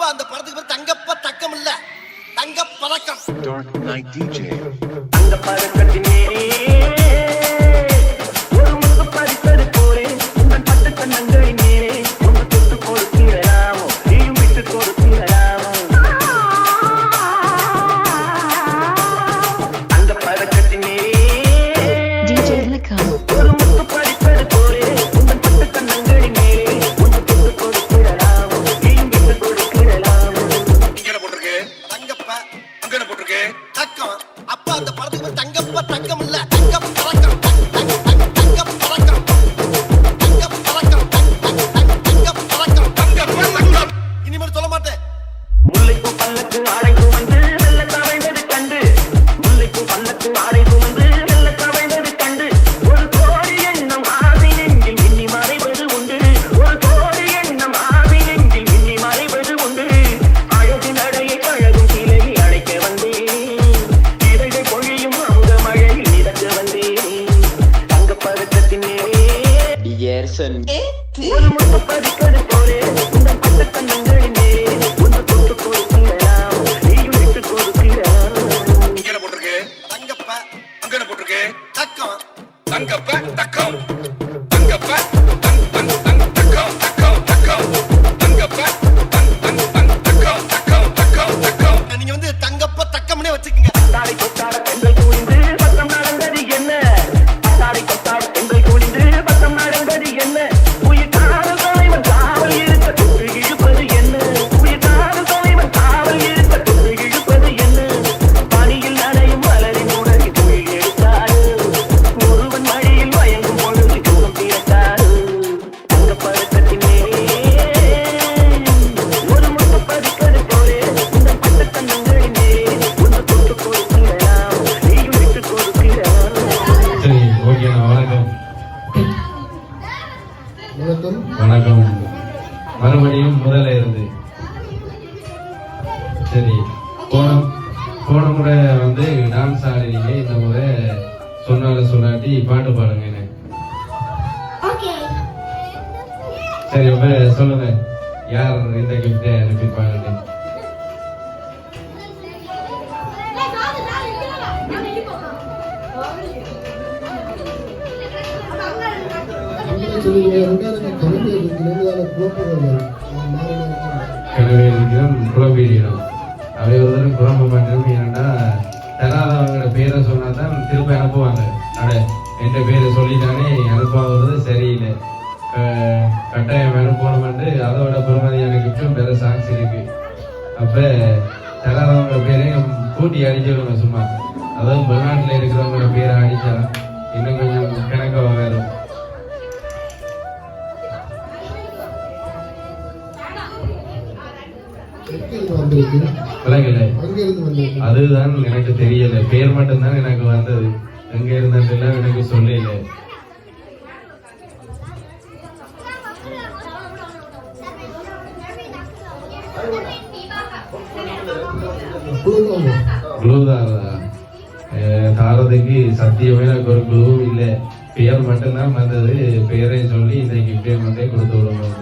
தங்கப்பா அந்த படத்துக்கு பேர் தங்கப்பா தக்கம் இல்ல. தங்க பறக்கம் அந்த பறக்கத்தின் நேரே தக்கம். அப்பா அந்த படத்துக்கு தங்கப்பா தங்கம் listen. ¿Qué? சரி. போன போன முறை வந்து டான்ஸ் ஆடுறீங்க. இந்த முறை சொன்னால சொல்லாட்டி பாட்டு பாடுங்க சரி அப்ப சொல்லுங்க. யார் இந்த கிஃப்டை அனுப்பிப்பாங்க கனவே இருக்கிறோம் குழப்பீடிடும் அப்படியே ஒரு தடவை குழம்ப மாட்டோம் ஏன்னா தராதவங்களோட பேரை சொன்னால் தான் திரும்ப அனுப்புவாங்க. அட என் பேரை சொல்லிட்டானே அனுப்பாவது சரியில்லை. கட்டாயம் கட்டாயம் அனுப்பணும்னு அதோட பெருமதியான கிஃப்டும் பெற சான்ஸ் இருக்கு. அப்போ தராதவங்க பேரையும் கூட்டி அடிச்சிடணும் சும்மா. அதாவது வெளிநாட்டில் இருக்கிறவங்களோட பேரை அடிச்சா இன்னும் கொஞ்சம் கணக்காக வரும். வந்திருக்கு அதுதான் எனக்கு தெரியல. பேர் மட்டும்தான் எனக்கு வந்தது. எங்க இருந்ததெல்லாம் எனக்கு சொல்லல. அஹ் தாரதுக்கு சத்தியமே எனக்கு ஒரு குழுவும் இல்லை. பெயர் மட்டும்தான் வந்தது. பெயரையும் சொல்லி இன்னைக்கு பேர் மட்டும் கொடுத்து விடணும்.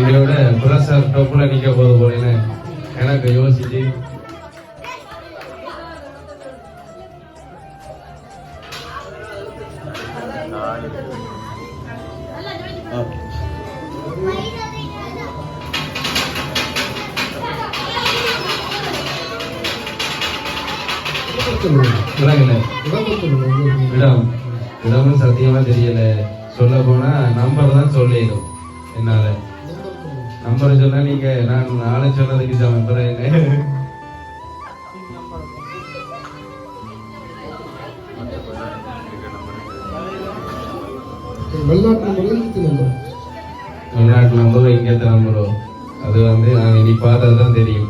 இதோட புரசார் டொப்புல நிக்க போது போல எனக்கு யோசிச்சு. இடம். சொல்லுங்க சத்தியமா தெரியல. சொல்ல போனா நம்பர் தான் சொல்லிடும். என்னால. நம்பர் சொன்னா நீங்க நான் நாளை சொன்னதுக்கு சமம் பிறகு வெளிநாட்டு முதலீட்டு நம்பர். வெளிநாட்டு நம்பரோ இங்க நம்பரோ அது வந்து நான் இனி பார்த்தது தான் தெரியும்.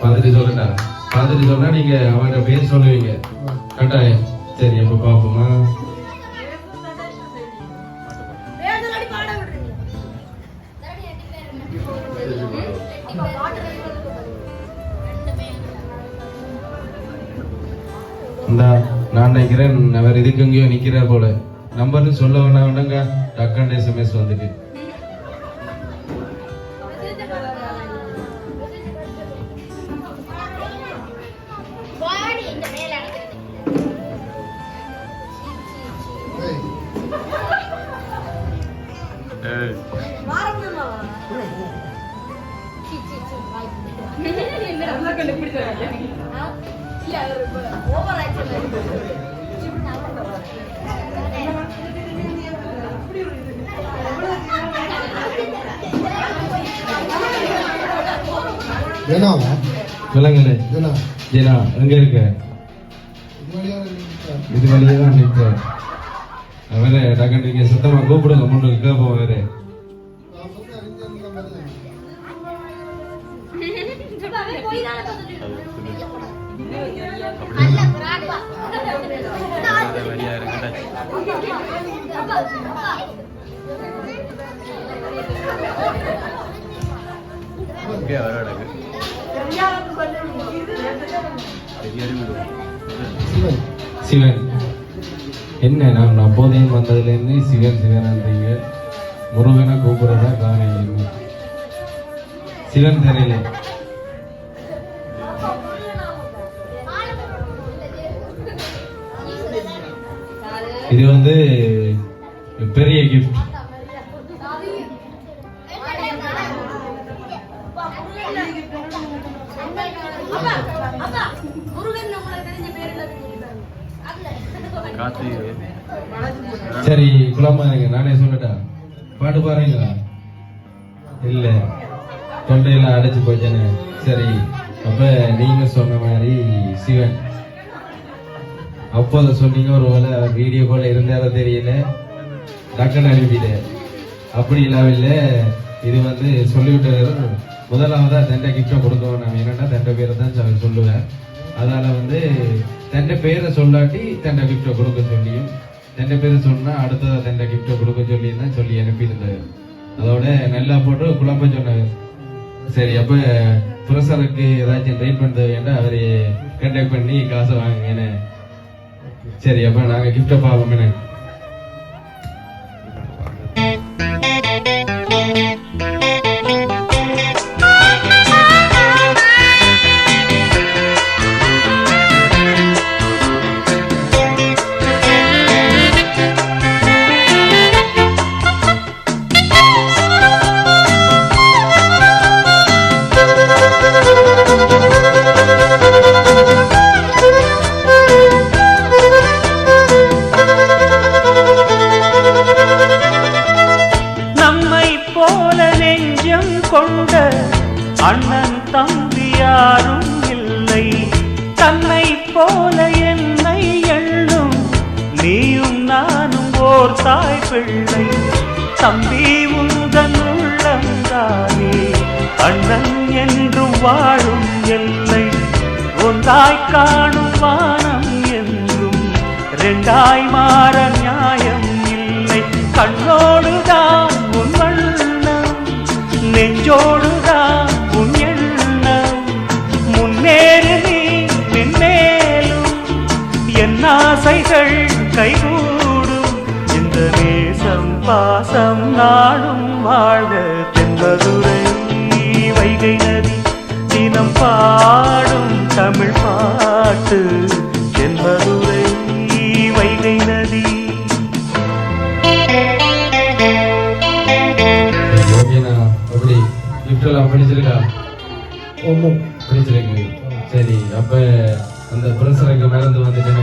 பார்த்துட்டு சொல்லட்டா? பார்த்துட்டு சொன்னா நீங்க அவன்கிட்ட பேர் சொல்லுவீங்க. கட்டாயம். சரி அப்ப பாப்போமா அவர் இதுக்கு எங்கேயோ நிக்கிறார் போல. நம்பர்னு சொல்ல வேண்டாம் வேண்டாங்க டக்குன்னு எஸ்எம்எஸ் வந்துட்டு. ஏய், ஏனாவா விலங்குல ஏனா ஜீனா. எங்க இருக்க? இது வழியா இருக்கா? இது வழியே தான் நிற்க அவரு டக்குன்னு நீங்க சுத்தமா கூப்பிடுங்க முன்னுக்கு கேட்போம் வேறு. ஓகே சிவன். என்ன நான் அப்போதையும் வந்ததுலேருந்து சிவன் சிவன்ன்றீங்க முருகனை கூப்பிடுறதா காரணம் சிவன் தெரியல. இது வந்து பெரிய கிஃப்ட் முருகன் நம்மளுக்கு தெரிஞ்ச பேர் காத்து. சரி குழம்பா இருங்க. நானே சொல்லட்டா? பாட்டு பாருங்களா இல்ல. தொண்டையெல்லாம் அடைச்சு போச்சேன்னு. சரி. அப்ப நீங்க சொன்ன மாதிரி சிவன். அப்போதை சொன்னீங்க ஒரு வேலை வீடியோ கால் இருந்தாரோ தெரியல. டக்குன்னு அனுப்பிட்டேன். அப்படி இல்லாவில்ல இது வந்து சொல்லிவிட்டாரு முதலாவதா தண்டை கிஃப்டை கொடுக்கணும் நான் என்னென்னா தண்டை பேரை தான் சொல்லுவேன். அதனால வந்து தண்டை பேரை சொல்லாட்டி தண்டை கிஃப்டை கொடுக்க சொல்லியும் தண்டை பேரை சொன்னா அடுத்ததா தண்டை கிஃப்டை கொடுக்க சொல்லி தான் சொல்லி அனுப்பியிருந்தாரு. அதோட நல்லா போட்டு குழப்ப சொன்னார். சரி அப்ப புரசருக்கு ஏதாச்சும் ட்ரீட்மெண்ட் தேவைன்னா அவரு கண்டக்ட் பண்ணி காசை வாங்குங்கன்னு. சரி அப்ப நாங்க கிஃப்டை பார்ப்போம் வாழும் எல்லை. ஒன்றாய் காணும் வானம் என்றும் ரெண்டாய் மாற நியாயம் இல்லை. கண்ணோடுதான் உன் வண்ணம் நெஞ்சோடுதான் உன் எண்ணம். முன்னேறு நீ மென்மேலும் என் ஆசைகள் கைகூடும். இந்த நேசம் பாசம் நாடும் வாழ்க. தென்பதுரை வைகை நதி. தினம் பாடும் தமிழ் பாட்டு தென்பதுரை வைகை நதி. ஓகேண்ணா அப்படி எல்லாம் பிடிச்சிருக்கா? ஒன்றும் பிடிச்சிருக்கு சரி அப்ப அந்த புரசருக்கு மறந்து வந்துட்டேனே.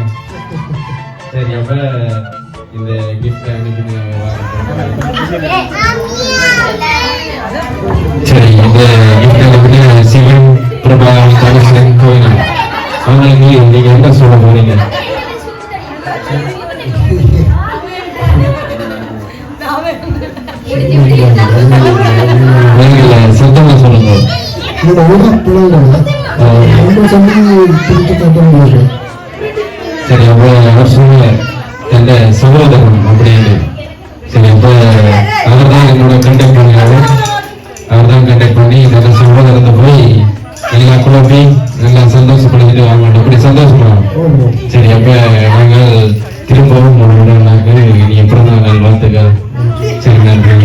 சொல்லி நீங்க என்ன சொல்ல போறீங்க? சொல்லுங்க. சரி அப்போ அவர் சொன்ன எந்த சகோதரன் சரி அவர் தான் என்னோட கண்டக்ட் பண்ணாரு அவர் தான் பண்ணி என்னோட சகோதரத்தை போய் எல்லா குழப்பி நல்லா சந்தோஷப்படுத்திட்டு வாங்க மாட்டோம். அப்படி சந்தோஷமா சரி அப்ப நாங்கள் திரும்பவும் உங்களுடன் நாங்கள் நீங்கள் பிறந்த நாள் வாழ்த்துக்கள். சரி நன்றி.